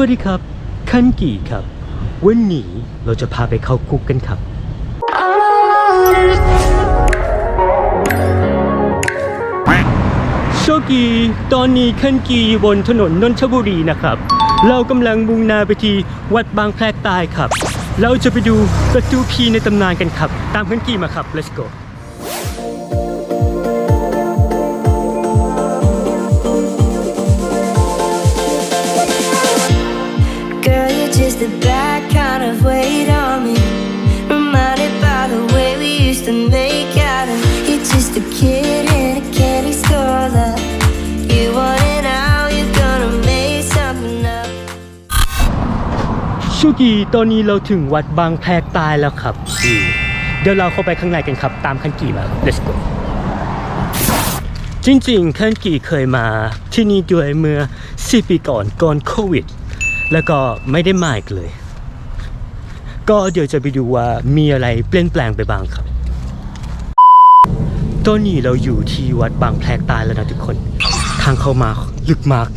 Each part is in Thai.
วัสดีครับ คันกี่ครับ วันนี้เราจะพาไปเข้าคุกกันครับ โชคดีตอนนี้คันกีอยู่บนถนนนนทบุรีนะครับ เรากำลังมุ่งหน้าไปที่วัดบางแพรกใต้ครับ เราจะไปดูประตูพีในตำนานกันครับ ตามคันกีมาครับ let's go just the bad kind of weight on me. Reminded by the way we used to make out. And you're just a kid in a candy store. Love. You want it now, you're gonna make something up. ชคดีตอนนี้เราถึงวัดบางแพรกใต้แล้วครับอืมเดี๋ยวเราเข้าไปข้างในกันครับ ตามคันกี่มา let's go จริงๆคันกี่เคยมาที่นี่ด้วยเมื่อ 4 ปีก่อนก่อนโควิด แล้วก็ไม่ได้มาอีกเลย ก็เดี๋ยวจะไปดูว่ามีอะไรเปลี่ยนแปลงไปบ้างครับ ตอนนี้เราอยู่ที่วัดบางแพรกใต้แล้วนะทุกคน ทางเข้ามาลึกมาก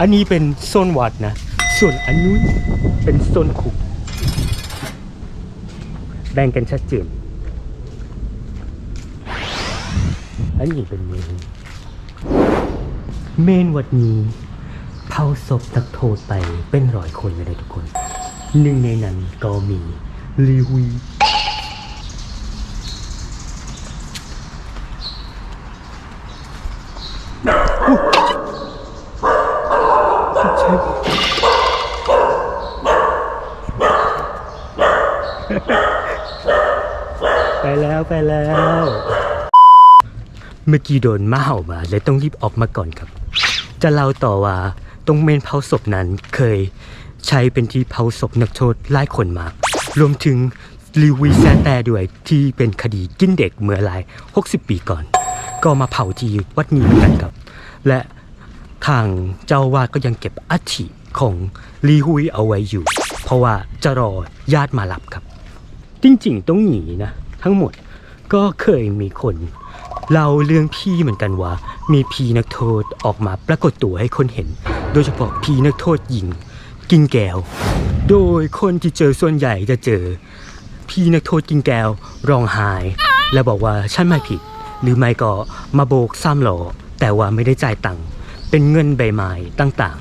อันนี้เป็นโซนวัดนะ ส่วนอันนู้นเป็นโซนคุกแบ่งกันชัดเจนอันนี้เป็นเมน เมนวัดนี้เผาศพนักโทษไปเป็นร้อยคนเลยนะทุกคน หนึ่งในนั้นก็มีลีวีไปแล้วไปแล้ว เมื่อกี้โดนมาเห่ามาเลยต้องรีบออกมาก่อนครับ จะเล่าต่อว่าตรงเมนเผาศพนั้นเคยใช้เป็นที่เผาศพนักโทษหลายคนมาก รวมถึงลีวีแซแต่ด้วยที่เป็นคดีกินเด็กเมื่อหลาย 60 ปีก่อน ก็มาเผาที่วัดนี้เหมือนกันครับ และทางเจ้าวาดก็ยังเก็บอัฐิของลีฮุยเอาไว้อยู่ เพราะว่าจะรอญาติมารับครับ จริงๆตรงหนีนะ ทั้งหมดก็เคยมีคน เล่าเรื่องพี่เหมือนกันว่า มีพีนักโทษออกมาปรากฏตัวให้คนเห็น โดยเฉพาะพีนักโทษหญิง กินแก้ว โดยคนที่เจอส่วนใหญ่จะเจอ พีนักโทษกินแก้วร้องไห้และบอกว่าฉันไม่ผิด หรือไม่ก็มาโบกซ้ำหลอแต่ว่าไม่ได้จ่ายตังค์เป็นเงินใบไม้ต่าง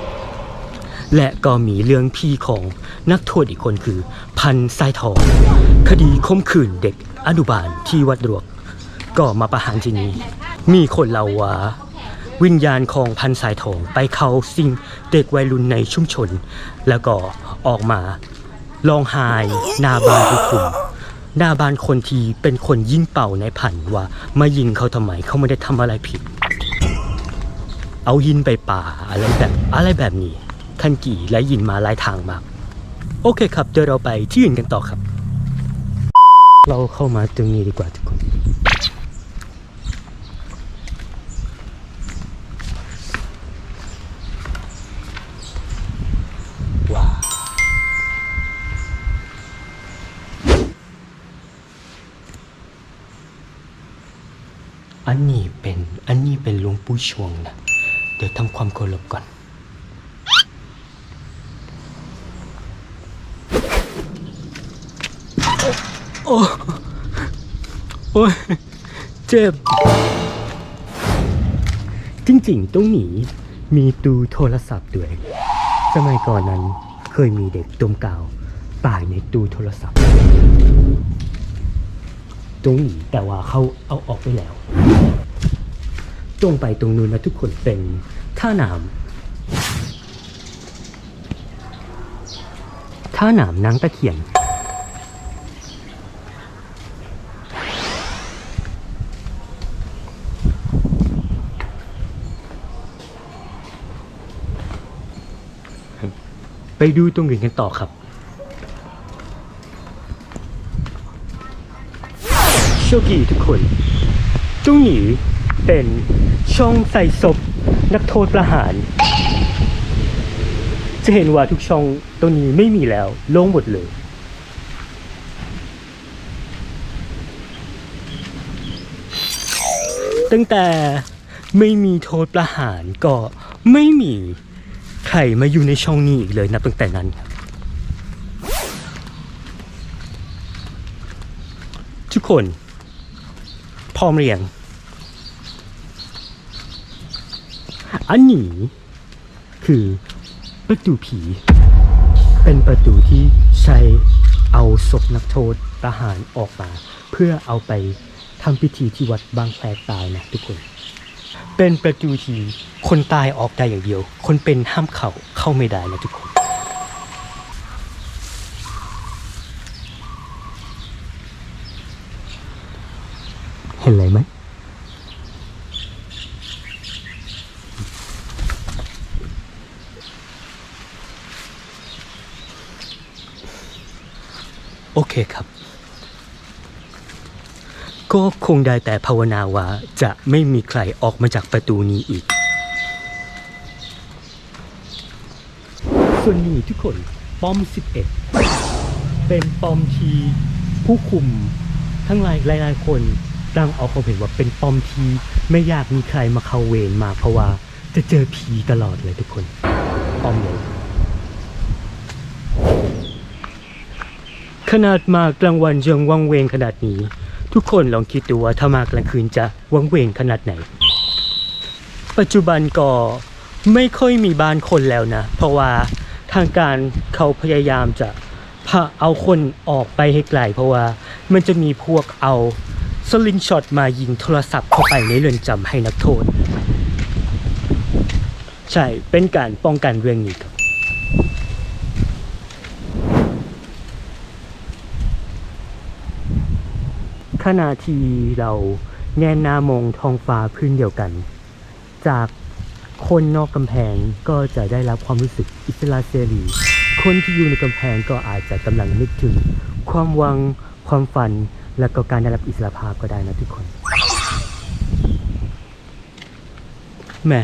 ๆ และก็มีเรื่องพี่ของนักโทษอีกคนคือ พันทรายทอง คดีข่มขืนเด็กอนุบาลที่วัดรวก ก็มาประหารที่นี่มีคนเล่าว่าวิญญาณของพันสายทองไปเข้าสิ่งเด็กวัยรุ่นในชุมชน แล้วก็ออกมาร้องไห้หน้าบ้านผู้คุมหน้าบ้านคนที่เป็นคนยิงเป่าในผันว่ามายิงเขาทำไมเขาไม่ได้ทำอะไรผิด เอายินไปป่าอะไรแบบอะไรแบบนี้คันกี่และยินมาหลายทางมาก โอเคครับเดี๋ยวเราไปที่อื่นกันต่อครับ เราเข้ามาตรงนี้ดีกว่าทุกคน ว้าว อันนี้เป็นอันนี้เป็นหลวงปู่ชวงนะ เดี๋ยวทำความเคารพก่อนโอ้โอ้ยเจ็บ จริงๆตรงนี้มีตู้โทรศัพท์ด้วย สมัยก่อนนั้นเคยมีเด็กตมกาวตายในตู้โทรศัพท์ ตรงนี้แต่ว่าเขาเอาออกไปแล้ว ตรงไปตรงนู้นนะทุกคนเป็นท่าน้ำท่าน้ำนางตะเคียน ไปดูตรงอื่นกันต่อครับ โชคดีทุกคนตรงนี้เป็นช่องใส่ศพนักโทษประหาร จะเห็นว่าทุกช่องตรงนี้ไม่มีแล้วโล่งหมดเลย ตั้งแต่ไม่มีโทษประหารก็ไม่มีใครมาอยู่ในช่องนี้อีกเลยนับตั้งแต่นั้นครับทุกคน อมเรียง อันนี้คือประตูผี เป็นประตูที่ใช้เอาศพนักโทษประหารออกมา เพื่อเอาไปทำพิธีที่วัดบางแพรตายนะทุกคน เป็นประตูที่คนตายออกได้อย่างเดียว คนเป็นห้ามเข้าเข้าไม่ได้นะทุกคน เห็นอะไรไหม โอเคครับ ก็คงได้แต่ภาวนาว่าจะไม่มีใครออกมาจากประตูนี้อีก ส่วนนี้ทุกคนป้อม 11 เป็นป้อมที่ผู้คุมทั้งหลายหลายๆคนตั้งเอาความเห็นว่าเป็นป้อมที่ไม่อยากมีใครมาเข้าเวรมาเพราะว่าจะเจอผีตลอดเลยทุกคนป้อมเลย ขนาดมากลางวันยังวังเวงขนาดนี้ ทุกคนลองคิดดูว่าถ้ามากลางคืนจะวังเวงขนาดไหน ปัจจุบันก็ไม่ค่อยมีบ้านคนแล้วนะ เพราะว่าทางการเขาพยายามจะพาเอาคนออกไปให้ไกลเพราะว่ามันจะมีพวกเอาสลิงช็อตมายิงโทรศัพท์เข้าไปในเรือนจำให้นักโทษ ใช่เป็นการป้องกันเรื่องนี้ครับ ขณะที่เราแงนหน้ามองท้องฟ้าพื้นเดียวกัน จากคนนอกกำแพงก็จะได้รับความรู้สึกอิสระเสรี คนที่อยู่ในกำแพงก็อาจจะกำลังนึกถึง ความหวัง ความฝัน และก็การได้รับอิสรภาพก็ได้นะทุกคนแม่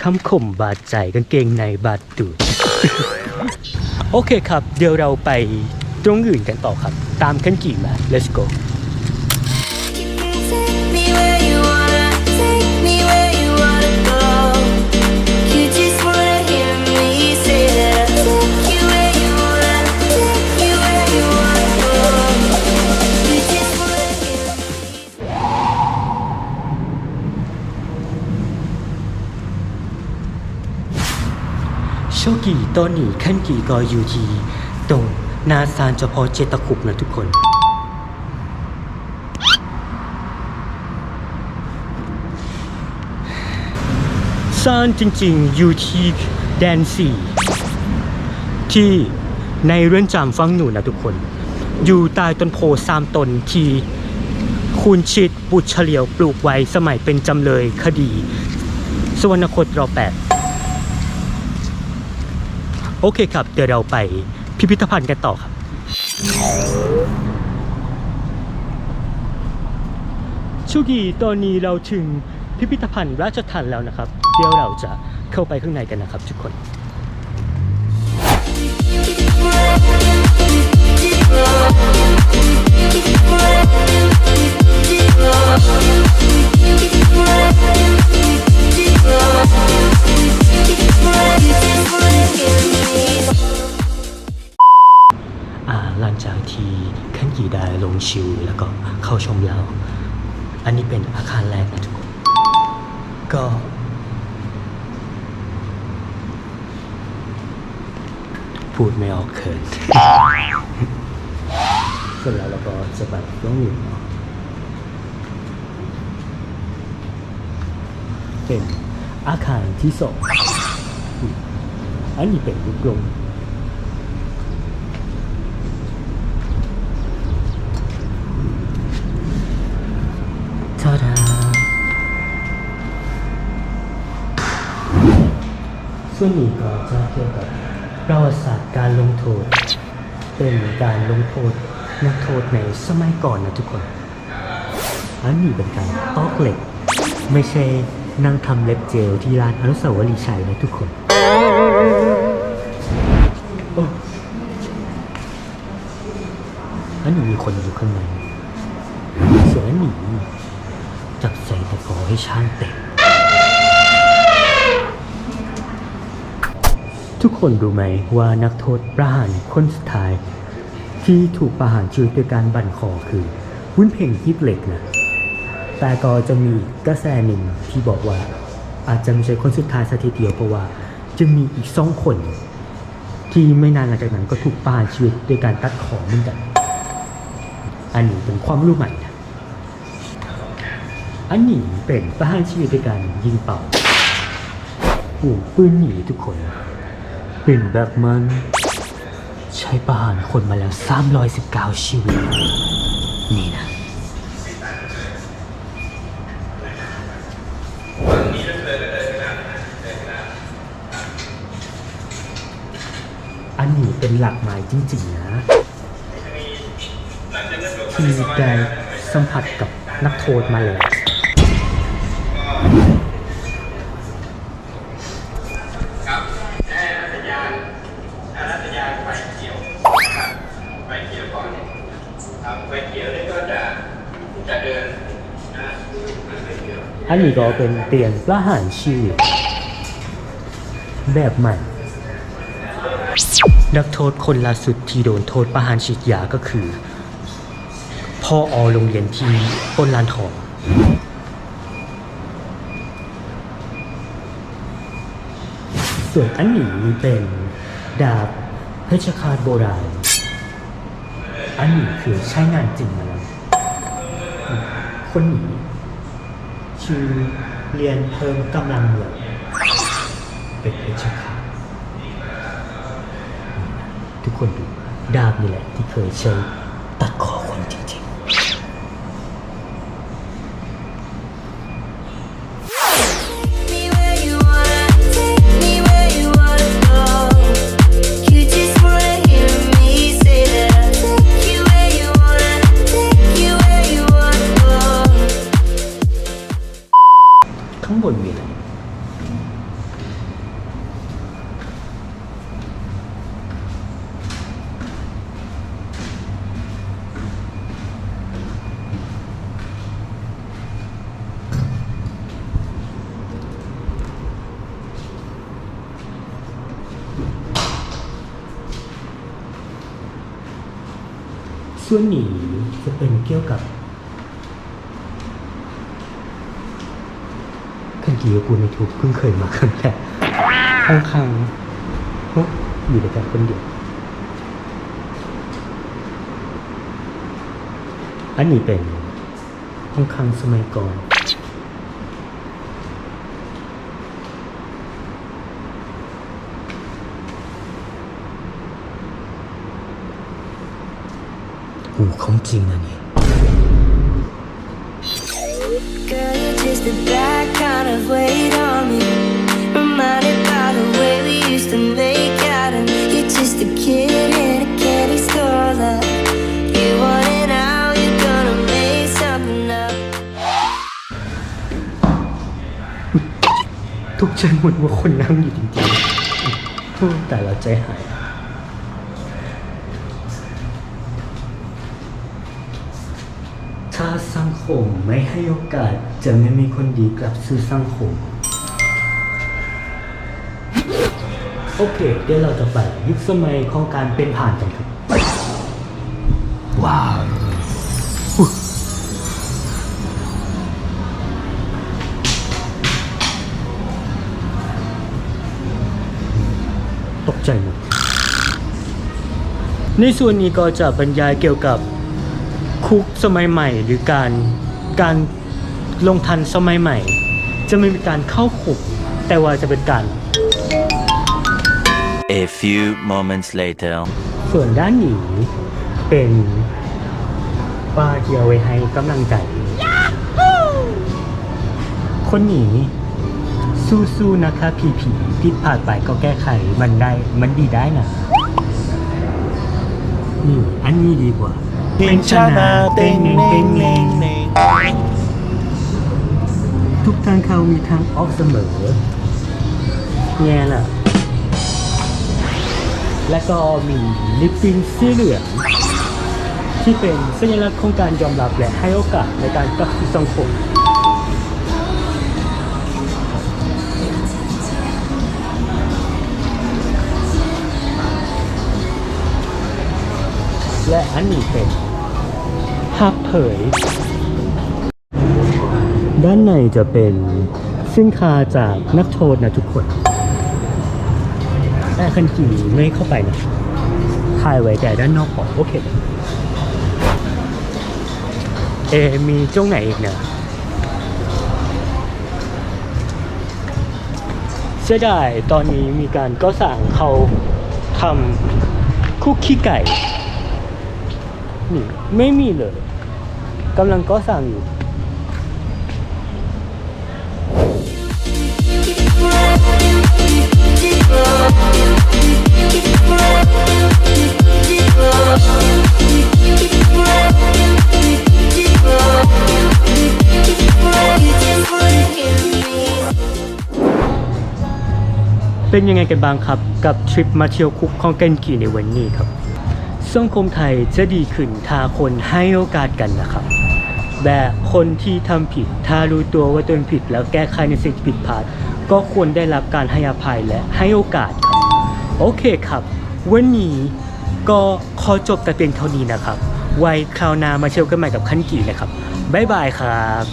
คำข่มบาดใจกางเกงในบาดตูด โอเคครับ เดี๋ยวเราไปตรงอื่นกันต่อครับ ตามขั้นกี่มา let's go โชคดีตอนนี้ขั้นกี่ก็อยู่ที่ตรงนาซานเฉพาะเจตคุบนะทุกคนซานจริงๆอยู่ที่แดนสี่ที่ในเรือนจำฟังหนูนะทุกคน อยู่ใต้ต้นโพสามตนที่คุณชิดบุตรเฉลียวปลูกไว้สมัยเป็นจำเลยคดี สวรรคตรอแปด โอเคครับ เดี๋ยวเราไปพิพิธภัณฑ์กันต่อครับชุกีตอนนี้เราถึงพิพิธภัณฑ์ราชทันแล้วนะครับ เดี๋ยวเราจะเข้าไปข้างในกันนะครับทุกคนอ่า หลังจากที่ขั้นกี่ได้ลงชิวแล้วก็เข้าชมแล้ว อันนี้เป็นอาคารแรกนะทุกคน ก็ พูดไม่ออกเขินเสร็จแล้วเราก็จะแบบต้องอยู่เนาะเป็น อาคารที่สองอันนี้เป็นลูกกลมทาดาส่วนนี้ก็จะเกี่ยวกับประวัติศาสตร์การลงโทษ เป็นการลงโทษนักโทษในสมัยก่อนนะทุกคน อันนี้เป็นการตอกเหล็ก ไม่ใช่ นั่งทำเล็บเจลที่ร้านอนุสาวรีย์ชัยนะทุกคนนั่นมีคนอยู่ข้างในเสือหนีจับใส่ตะกอให้ช่างเตะทุกคนรู้ไหมว่านักโทษประหารคนสุดท้าย ที่ถูกประหารชีวิตด้วยการบั่นคอคือวุ้นเพ่งฮิตเหล็กนะ แต่ก็จะมีกระแสหนึ่งที่บอกว่า อาจจะไม่ใช่คนสุดท้ายสักทีเดียวเพราะว่า จะมีอีกสองคน ที่ไม่นานหลังจากนั้นก็ถูกประหารชีวิตด้วยการตัดคอเหมือนกัน อันนี้เป็นความรู้ใหม่นะอันนี้เป็นประหารชีวิตด้วยการยิงเป่าหูปืนหนีทุกคน เป็นแบบมันใช้ประหารคนมาแล้ว 319 ชีวิต นี่นะ อันนี้ เป็นหลักหมายจริงๆนะที่ได้สัมผัสกับนักโทษมาแล้วอนครับไฟเขียวนี่ก็จะจะเดินนะไฟเขียวอันนี้ก็เป็นเตียนประหารชีวิตแบบใหม่ นักโทษคนล่าสุดที่โดนโทษประหารชีวิตยาก็คือ พ่ออโรงเรียนที่ต้นลานทองส่วนอันนี้เป็นดาบเพชรคาตโบราณ อันนี้คือใช้งานจริงมาแล้วคนนี้ชื่อเรียนเพิ่มกำลังเหลืองเป็นเพชรฆา ดูดาบนี่แหละที่เคยใช้ ส่วนหนีจะเป็นเกี่ยวกับขันกีกูในทุกเพิ่งเคยมาครั้งแรกข้างคังๆโอ๊ะอยู่ด้วยกันคนเดียวอันนี้เป็นข้างคังสมัยก่อน หูของจริงนะนี่ Girl, you're just a bad kind of weight on me. Reminded by the way we used to make out, and you're just a kid in a candy store. That you want it out, you're gonna make something up. ทุกใจหมดว่าคนนั่งอยู่จริงๆโอ้แต่เราใจหาย ถ้าสังคมไม่ให้โอกาส จะไม่มีคนดีกลับสู่สังคม โอเค เดี๋ยวเราจะไปยุคสมัยของการเป็นผ่านกันครับ ว้าวอุ๊ยตกใจหมดในส่วนนี้ก็จะบรรยายเกี่ยวกับ คุกสมัยใหม่ หรือการการลงทันสมัยใหม่ จะไม่มีการเข้าคุก แต่ว่าจะเป็นการ A few moments later. ส่วนด้านนี้เป็นป้าที่เอาไว้ให้กำลังใจ คนหนีสู้ๆนะคะผีผีผิดพลาดไปก็แก้ไขมันได้มันดีได้นะนี่อันนี้ดีกว่า พิงชนาเต็งเน่งเน่งเน่งทุกทางเขามีทางออกเสมอแง่ล่ะ และก็มีลิปปิ้งสีเหลืองที่เป็นสัญลักษณ์ของการยอมรับและให้โอกาสในการกลับสู่สังคมและอันนี้เป็น ฮับเผย ด้านในจะเป็นสินค้าจากนักโทษนะทุกคนแต่คันจีไม่เข้าไปนะถ่ายไว้แต่ด้านนอกของโอเค เอ มีจ้งไหนอีกนะเสียดายตอนนี้มีการก็สั่งเขาทำคุกกี้ไก่ นี่ ไม่มีเลย กำลังก็สั่งอยู่เป็นยังไงกันบ้างครับ กับทริปมาเที่ยวคุกของเกนกีในวันนี้ครับ สังคมไทยจะดีขึ้นถ้าคนให้โอกาสกันนะครับ แบบคนที่ทำผิด ถ้ารู้ตัวว่าตนผิด แล้วแก้ไขในสิ่งที่ผิดพลาด ก็ควรได้รับการให้อภัยและให้โอกาสครับ โอเคครับ วันนี้ก็ขอจบแต่เพียงเท่านี้นะครับ ไว้คราวหน้ามาเที่ยวกันใหม่กับขั้นกี่นะครับ บ๊ายบายครับ